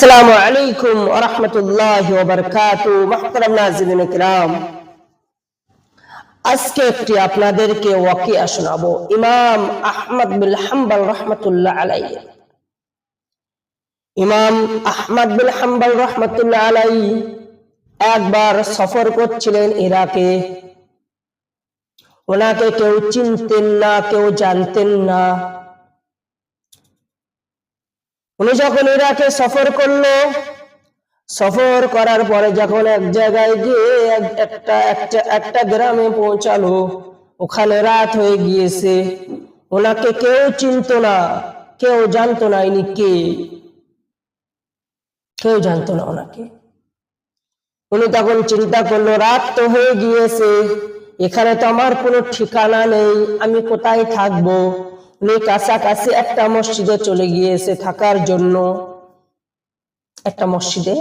আসসালামু আলাইকুম ওয়া রাহমাতুল্লাহি ওয়া বারাকাতুহু কিরাম। আজকে একটি আপনাদেরকে ওয়াকিয়া শোনাবো। ইমাম আহমদ বিন হাম্বল রহমতুল্লাহ আলাইহি। ইমাম আহমদ বিন হাম্বল রহমতুল্লাহ আলাইহি একবার সফর করছিলেন ইরাকে। ওনাকে কেউ চিনতেন না, কেউ জানতেন না। উনি যখন ইরাকে সফর করল, সফর করার পরে যখন এক জায়গায় গিয়ে একটা একটা একটা গ্রামে পৌঁছালো, ওখানে রাত হয়ে গিয়েছে। ওনাকে কেউ চিনতো না, কেউ জানতো না ইনি কে। কেউ জানতো না ওনাকে। উনি তখন চিন্তা করল, রাত তো হয়ে গিয়েছে, এখানে তো আমার কোনো ঠিকানা নেই, আমি কোথায় থাকব? কাছাকাছি একটা মসজিদে চলে গিয়েছে থাকার জন্য। একটা মসজিদে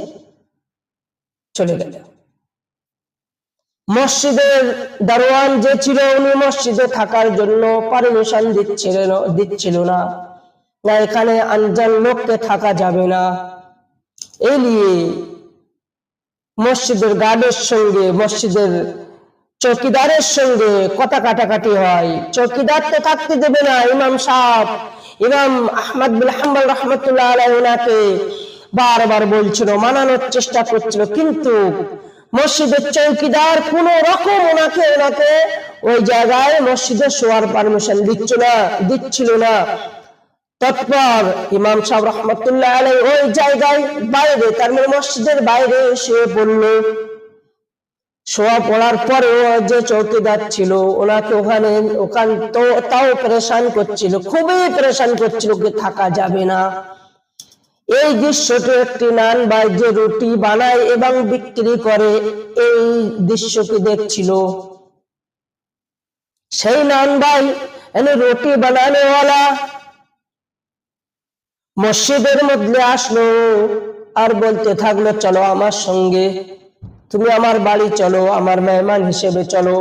চলে গেল। মসজিদের দারোয়ান যে ছিল, উনি মসজিদে থাকার জন্য পারমিশন দিচ্ছিলেন দিচ্ছিল না। না, এখানে আনজান লোককে থাকা যাবে না। এই নিয়ে মসজিদের গার্ডের সঙ্গে, মসজিদের চৌকিদারের সঙ্গে কথা কাটাকাটি হয়। চৌকিদার তো থাকতে দেবে না, ইমাম সাহেব। ইমাম আহমদ বিন হাম্বল রহমতুল্লাহ আলাই ওনাকে বারবার বলছিল, মানানোর চেষ্টা করছিল, কিন্তু মসজিদের চৌকিদার কোন রকম ওনাকে ওনাকে ওই জায়গায় মসজিদে শোয়ার পারমিশন দিচ্ছিল না দিচ্ছিল না। তৎপর ইমাম সাহেব রহমতুল্লাহ আলাই ওই জায়গায় বাইরে, তার মানে মসজিদের বাইরে শুয়ে পড়ল শোয়া পড়ার পরেও যে চৌকিদার ছিল, ওনাকে ওখানে, ওখান তো তাও পরেশান করছিল, খুবই পরেশান করছিল যে থাকা যাবে না। এই দৃশ্যটি একটি নান বাই যে রুটি বানায় এবং বিক্রি করে এই দৃশ্যটি দেখছিল। সেই নান ভাই রুটি বানানেওয়ালা, মসজিদের মধ্যে আসলো, আর বলতে থাকল, চলো আমার সঙ্গে। তুমি আমার বাড়ি চলো, আমার মেহমান হিসেবে চলো।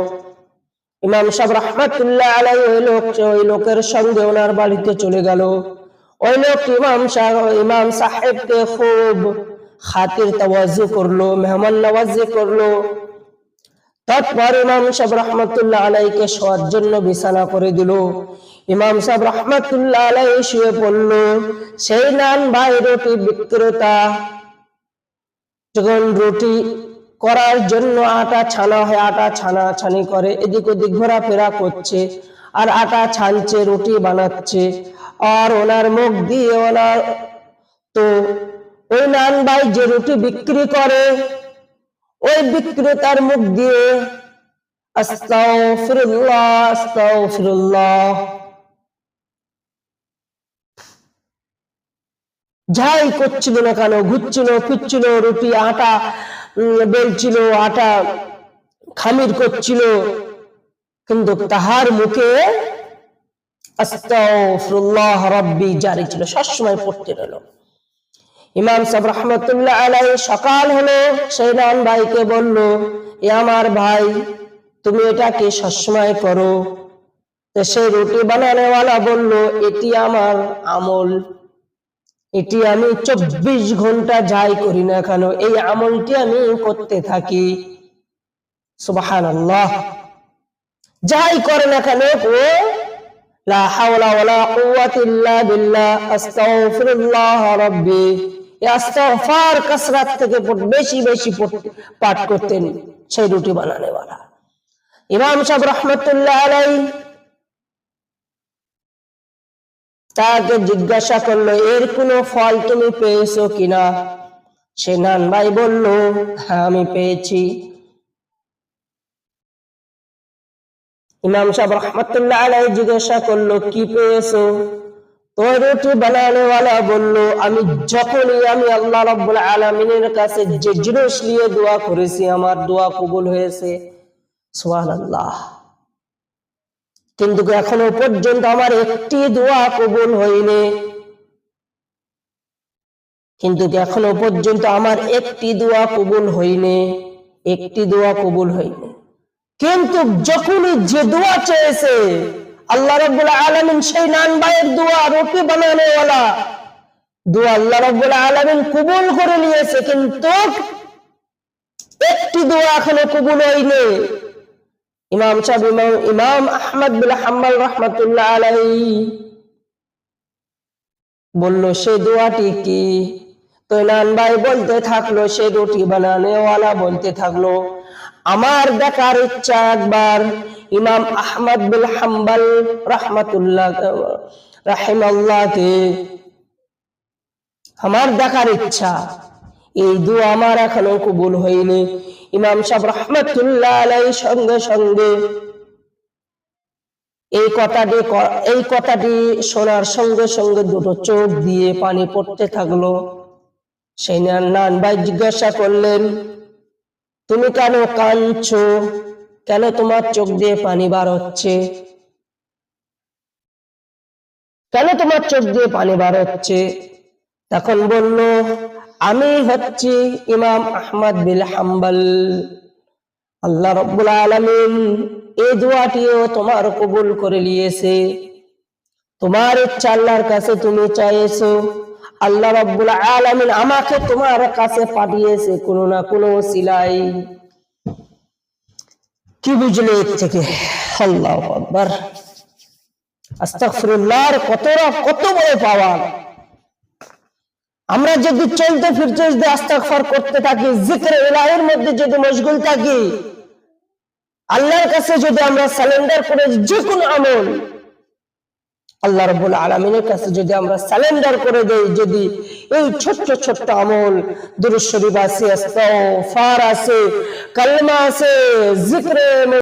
ইমাম সাহেব রহমতুল্লাহ আলাই ওই লোক, ওই লোকের সঙ্গে ওনার বাড়িতে চলে গেল। ওই লোক ইমাম সাহেব, ইমাম সাহেবকে খুব খাতির তাওয়াজু করল, মেহমান নওয়াজি করল। তারপর ইমাম সাহেব রহমতুল্লাহ আলাইকে শোয়ার জন্য বিছানা করে দিল। ইমাম সাহেব রহমতুল্লাহ আলাই শুয়ে পড়ল। সেই নান ভাই রুটি বিক্রেতা, যখন রুটি করার জন্য আটা ছানা হয়, আটা ছানা ছানি করে, এদিক ওদিক ঘোরাফেরা করছে আর আটা ছানছে, রুটি বানাচ্ছে। আর ওনার মুখ দিয়ে ওনার তো ওই নান ভাই যে রুটি বিক্রি করে, ওই বিক্রেতার মুখ দিয়ে যাই করছিল না কেন, ঘুরছিল, ফিরছিল, রুটি, আটা বেলছিল, আটা খামির করছিল। কিন্তু তাহার মুখে জারি ছিল, সবসময় পড়তে রইল। ইমাম রহমতুল্লাহ আলাই সকাল ভাইকে বলল, এ আমার ভাই, তুমি এটাকে সবসময় করো। সেই রুটি বানানোওয়ালা বলল, এটি আমার আমল। এটি আমি চব্বিশ ঘণ্টা যাই করি না কেন? এই আমলটি আমি করতে থাকি। যাই করে না কেন বেশি বেশি পাঠ করতেন। সেই রুটি বানানেওয়ালা ইমাম সাহেব রহমতুল্লাহ আলাই তাকে জিজ্ঞাসা করল, এর কোনো ফল তুমি পেয়েছ কিনা? সে নান ভাই বলল, আমি পেয়েছি। ইমাম সাহেব রহমতুল্লাহ আলাই জিজ্ঞাসা করল, কি পেয়েছ? তো রুটি বানানোওয়ালা বলল, আমি যখনই আমি আল্লাহ রব্বুল আলমিনের কাছে যে জিনিস নিয়ে দোয়া করেছি, আমার দোয়া কবুল হয়েছে। সুবহানাল্লাহ। কিন্তু এখনও পর্যন্ত আমার একটি দোয়া কবুল হয়নি। কিন্তু এখনও পর্যন্ত আমার একটি দোয়া কবুল হয়নি। একটি দোয়া কবুল হয়নি। কিন্তু যখনই যে দোয়া চেয়েছে, আল্লাহ রাব্বুল আলামিন সেই নান ভাইয়ের দোয়া রুটি বানানোওয়ালা। দোয়া আল্লাহ রব্বুল আলামিন কবুল করে নিয়েছে, কিন্তু একটি দোয়া এখনও কবুল হয়নি। ইমাম সাহেব, ইমাম ইমাম আহমদ বিন হাম্বল রহমতুল্লাহ আলাইহি বলল, সে দোয়াটি কি? তো নান ভাই বলতে থাকল, সে রুটি বানানেওয়ালা বলতে থাকল, আমার দেখার ইচ্ছা একবার ইমাম আহমদ বিন হাম্বল রহমতুল্লাহ, রাহিমাল্লাহকে, আমার দেখার ইচ্ছা, এই দোয়া আমার এখনও কবুল হয়নি ইমাম সাহেব রহমতুল্লাহ সঙ্গে সঙ্গে এই কথাটি এই কথাটি শোনার সঙ্গে সঙ্গে দুটো চোখ দিয়ে পানি পড়তে থাকল। সেই নান ভাই জিজ্ঞাসা করলেন, তুমি কেন কাঁদছো? কেন তোমার চোখ দিয়ে পানি বার হচ্ছে? কেন তোমার চোখ দিয়ে পানি বার হচ্ছে? তখন বলল আমি হচ্ছি ইমাম আহমদ বিল হাম্বাল। আল্লাহ রব্বুল আলামিন এই দোয়াটিও তোমার কবুল করে নিয়েছে। তোমার ইচ্ছা আল্লাহর কাছে তুমি চাইছো। আল্লাহ রব্বুল আলামিন আমাকে তোমার কাছে পাঠিয়েছে কোনো না কোনো সিলাই কি বুঝলে এর থেকে? আল্লাহ আকবার। কত কত বড় পাওয়া আমরা যদি চলতে ফিরতে যদি আস্তাগফার করতে থাকি, জিক্র ইলাহির মধ্যে যদি মশগুল থাকি, আল্লাহর কাছে যদি আমরা স্যালেন্ডার করে যে কোনো আমল, আল্লাহ রব্বুল আলমিনের কাছে যদি আমরা স্যালেন্ডার করে দেই, যদি এই ছোট্ট ছোট্ট আমল, দুরুদ শরীফ আছে, আস্তাগফার আছে, কালমা আছে, জিক্রে